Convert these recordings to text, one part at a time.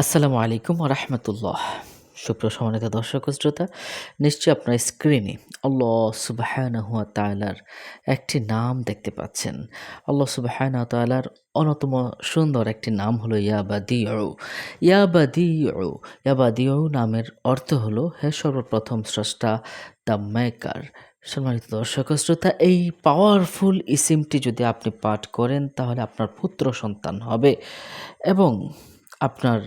আসসালামু আলাইকুম রহমতুল্লাহ। সুপ্রসমানিত দর্শক ও শ্রোতা, নিশ্চয়ই আপনার স্ক্রিনে আল্লাহ সুবাহানহুয়া তালার একটি নাম দেখতে পাচ্ছেন। আল্লাহ সুবাহান তালার অন্যতম সুন্দর একটি নাম হলো ইয়াবাদিউ। ইয়াবাদিউ ইয়াবাদিউ নামের অর্থ হলো হে সর্বপ্রথম স্রষ্টা দ্য মেকার সম্মানিত দর্শক শ্রোতা, এই পাওয়ারফুল ইসিমটি যদি আপনি পাঠ করেন, তাহলে আপনার পুত্র সন্তান হবে এবং আপনার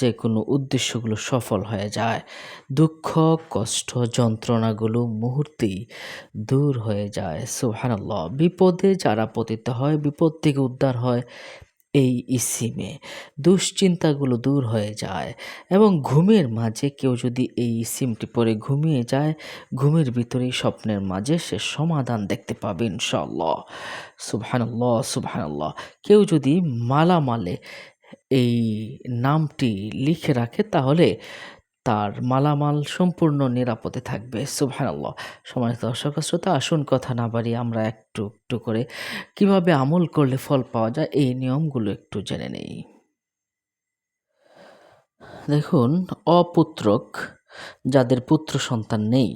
যে কোনো উদ্দেশ্যগুলো সফল হয়ে যায়। দুঃখ, কষ্ট, যন্ত্রণাগুলো মুহূর্তেই দূর হয়ে যায়। সুবহানাল্লাহ। বিপদে যারা পতিত হয়, বিপদ থেকে উদ্ধার হয় এই ইসিমে। দুশ্চিন্তাগুলো দূর হয়ে যায় এবং ঘুমের মাঝে কেউ যদি এই ইসিমটি পরে ঘুমিয়ে যায়, ঘুমের ভিতরেই স্বপ্নের মাঝে সে সমাধান দেখতে পাবে ইনশাল্লাহ সুবহানাল্লাহ সুবহানাল্লাহ। কেউ যদি মালামালে এই নামটি লিখে রাখে, তাহলে তার মালামাল সম্পূর্ণ নিরাপদে থাকবে। সুবহানাল্লাহ। সময় দর্শক শ্রোতা, আসুন কথা না বাড়িয়ে আমরা একটু একটু করে কীভাবে আমল করলে ফল পাওয়া যায়, এই নিয়মগুলো একটু জেনে নেই। দেখুন, অপুত্রক যাদের পুত্র সন্তান নেই,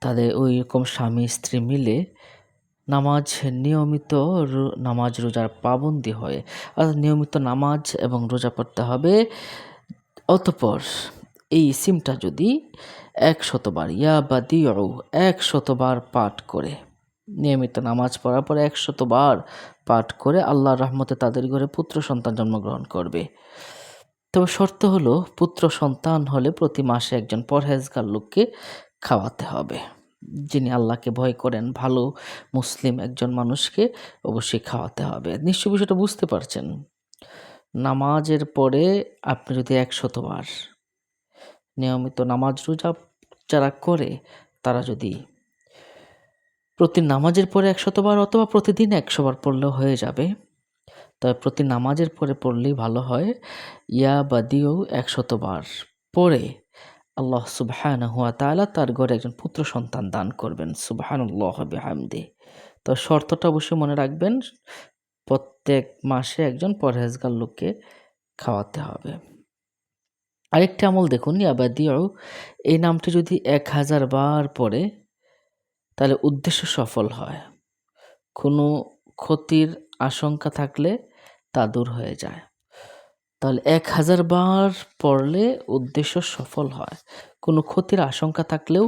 তাদের ওই রকম স্বামী, স্ত্রী মিলে নামাজ নিয়মিত নামাজ রোজার পাবন্দি হয়, অর্থাৎ নিয়মিত নামাজ এবং রোজা পড়তে হবে। অতপর এই সিমটা যদি এক শতবার ইয়া বা দিও এক শতবার পাঠ করে, নিয়মিত নামাজ পড়ার পরে এক শতবার পাঠ করে আল্লাহর রহমতে তাদের ঘরে পুত্র সন্তান জন্মগ্রহণ করবে। তবে শর্ত হলো, পুত্র সন্তান হলে প্রতি মাসে একজন পরহেজগার লোককে খাওয়াতে হবে। যিনি আল্লাহকে ভয় করেন, ভালো মুসলিম একজন মানুষকে অবশ্যই খাওয়াতে হবে। নিশ্চয় বিষয়টা বুঝতে পারছেন। নামাজের পরে আপনি যদি একশতবার নিয়মিত নামাজ রোজা যারা করে, তারা যদি প্রতি নামাজের পরে একশতবার অথবা প্রতিদিন একশোবার পড়লেও হয়ে যাবে, তবে প্রতি নামাজের পরে পড়লেই ভালো হয়। ইয়া বা দিয়েও একশতবার পড়ে আল্লাহ সুবহান হুয়া তালা তার ঘরে একজন পুত্র সন্তান দান করবেন, সুবহানুল্লাহ হামদে তো শর্তটা অবশ্যই মনে রাখবেন, প্রত্যেক মাসে একজন পরহেজগার লোককে খাওয়াতে হবে। আরেকটি আমল দেখুন ইয়াবাদিও এই নামটি যদি এক হাজার বার পরে তাহলে উদ্দেশ্য সফল হয়। কোনো ক্ষতির আশঙ্কা থাকলে তা দূর হয়ে যায়। তাহলে এক হাজার বার পড়লে উদ্দেশ্য সফল হয়। কোনো ক্ষতির আশঙ্কা থাকলেও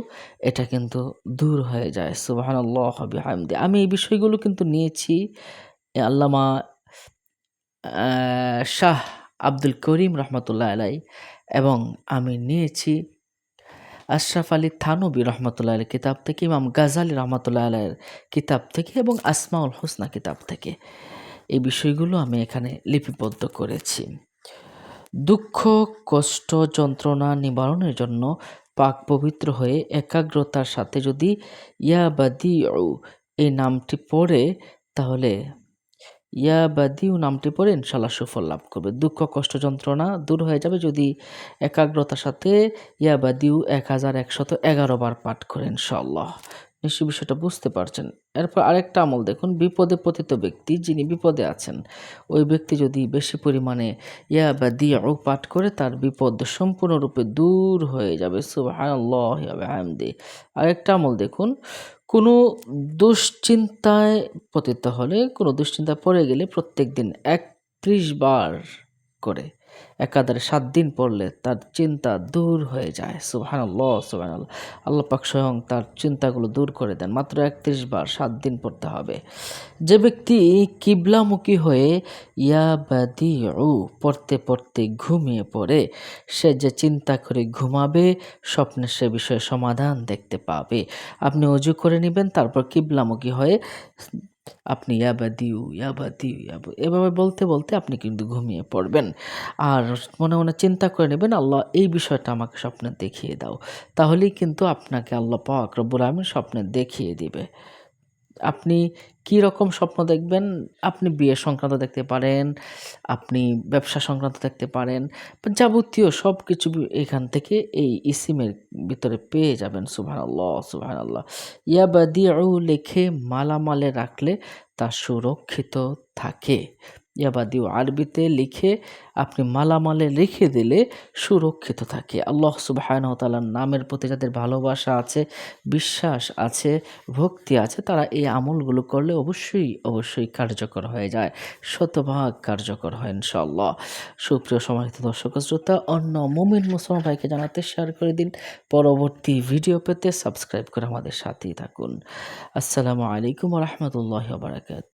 এটা কিন্তু দূর হয়ে যায়। সুবাহান আল্লাহ হামদি আমি এই বিষয়গুলো কিন্তু নিয়েছি। আল্লামা শাহ আব্দুল করিম রহমতুল্লাহ আলাই এবং আমি নিয়েছি আশরাফ আলী থানবী রহমতুল্লাহ আলী কিতাব থেকে, ইমাম গাজালি রহমতুল্লাহ আলাইয়ের কিতাব থেকে এবং আসমাউল হোসনা কিতাব থেকে। এই বিষয়গুলো আমি এখানে লিপিবদ্ধ করেছি। দুঃখ, কষ্ট, যন্ত্রণা নিবারণের জন্য পাক পবিত্র হয়ে একাগ্রতার সাথে যদি ইয়া এই নামটি পড়ে, তাহলে ইয়া নামটি পড়ে ইনশাল্লাহ সুফল লাভ করবে। দুঃখ, কষ্ট, যন্ত্রণা দূর হয়ে যাবে যদি একাগ্রতার সাথে ইয়া বাদিউ এক হাজার একশত এগারো বার পাঠ করে ইনশাল্লাহ নিশ্চয় বিষয়টা বুঝতে পারছেন। এরপর আরেকটা আমল দেখুন, বিপদে পতিত ব্যক্তি যিনি বিপদে আছেন, ওই ব্যক্তি যদি বেশি পরিমাণে ইয়া বা দিয়া পাঠ করে, তার বিপদ সম্পূর্ণরূপে দূর হয়ে যাবে। সুবাহামদে আরেকটা আমল দেখুন, কোনো দুশ্চিন্তায় পতিত হলে, কোনো দুশ্চিন্তায় পড়ে গেলে প্রত্যেক দিন একত্রিশ বার করে একাধারে সাত দিন পড়লে তার চিন্তা দূর হয়ে যায়। সুহান আল্লাহ সুহান আল্লাহ পাক স্বয়ং তার চিন্তাগুলো দূর করে দেন। মাত্র একত্রিশ বার সাত দিন পড়তে হবে। যে ব্যক্তি কিবলামুখী হয়ে ইয়া বাদি ও পড়তে পড়তে ঘুমিয়ে পড়ে, সে যে চিন্তা করে ঘুমাবে, স্বপ্নে সে বিষয়ে সমাধান দেখতে পাবে। আপনি অজু করে নেবেন, তারপর কিবলামুখী হয়ে আপনি ইয়াবা দিউ ইয়াবা দিউ ইয়াবা এভাবে বলতে বলতে আপনি কিন্তু ঘুমিয়ে পড়বেন। আর মনে মনে চিন্তা করে নেবেন, আল্লাহ এই বিষয়টা আমাকে স্বপ্নে দেখিয়ে দাও। তাহলেই কিন্তু আপনাকে আল্লাহ পাক রব্বুল আলমিন স্বপ্নে দেখিয়ে দিবে। আপনি কি রকম স্বপ্ন দেখবেন? আপনি বিয়ে সংক্রান্ত দেখতে পারেন, আপনি ব্যবসা সংক্রান্ত দেখতে পারেন যাবতীয় সব কিছু এখান থেকে এই ইসিমের ভিতরে পেয়ে যাবেন সুভান আল্লাহ সুভান আল্লাহ ইয়াবাদিউ, লেখে মালামালে রাখলে তা সুরক্ষিত থাকে। ইয়াবাদিউ আরবিতে লিখে আপনি মালামালে রেখে দিলে সুরক্ষিত থাকে। আল্লাহ সুবাহানহ তালার নামের প্রতি যাদের ভালোবাসা আছে, বিশ্বাস আছে, ভক্তি আছে, তারা এই আমলগুলো করলে অবশ্যই অবশ্যই কার্যকর হয়ে যায়, শতভাগ কার্যকর হয় ইনশাল্লাহ সুপ্রিয় সমাহিত দর্শক শ্রোতা, অন্য মুমিন মুসলমান ভাইকে জানাতে শেয়ার করে দিন। পরবর্তী ভিডিও পেতে সাবস্ক্রাইব করে আমাদের সাথেই থাকুন। আসসালামু আলাইকুম রহমতুল্লাহ বারাকাত